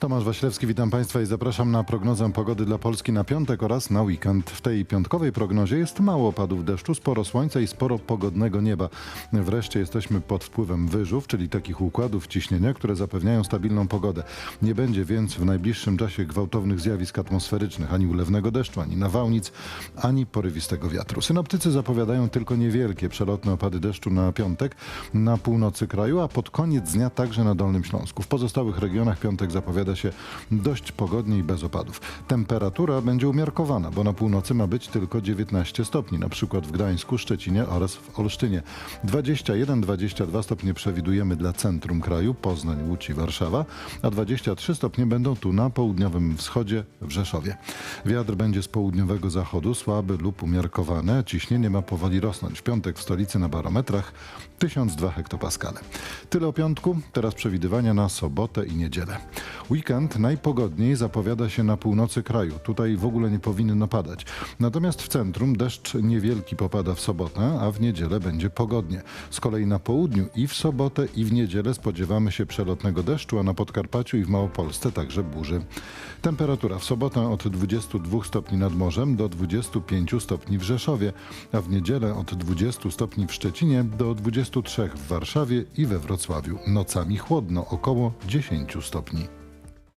Tomasz Waślewski, witam Państwa i zapraszam na prognozę pogody dla Polski na piątek oraz na weekend. W tej piątkowej prognozie jest mało opadów deszczu, sporo słońca i sporo pogodnego nieba. Wreszcie jesteśmy pod wpływem wyżów, czyli takich układów ciśnienia, które zapewniają stabilną pogodę. Nie będzie więc w najbliższym czasie gwałtownych zjawisk atmosferycznych, ani ulewnego deszczu, ani nawałnic, ani porywistego wiatru. Synoptycy zapowiadają tylko niewielkie przelotne opady deszczu na piątek na północy kraju, a pod koniec dnia także na Dolnym Śląsku. W pozostałych regionach piątek zapowiada się dość pogodnie i bez opadów. Temperatura będzie umiarkowana, bo na północy ma być tylko 19 stopni, na przykład w Gdańsku, Szczecinie oraz w Olsztynie. 21-22 stopnie przewidujemy dla centrum kraju, Poznań, Łódź i Warszawa, a 23 stopnie będą tu na południowym wschodzie w Rzeszowie. Wiatr będzie z południowego zachodu, słaby lub umiarkowany, ciśnienie ma powoli rosnąć. W piątek w stolicy na barometrach 1002 hektopaskale. Tyle o piątku, teraz przewidywania na sobotę i niedzielę. Weekend najpogodniej zapowiada się na północy kraju. Tutaj w ogóle nie powinno padać. Natomiast w centrum deszcz niewielki popada w sobotę, a w niedzielę będzie pogodnie. Z kolei na południu i w sobotę i w niedzielę spodziewamy się przelotnego deszczu, a na Podkarpaciu i w Małopolsce także burzy. Temperatura w sobotę od 22 stopni nad morzem do 25 stopni w Rzeszowie, a w niedzielę od 20 stopni w Szczecinie do 23 w Warszawie i we Wrocławiu. Nocami chłodno, około 10 stopni.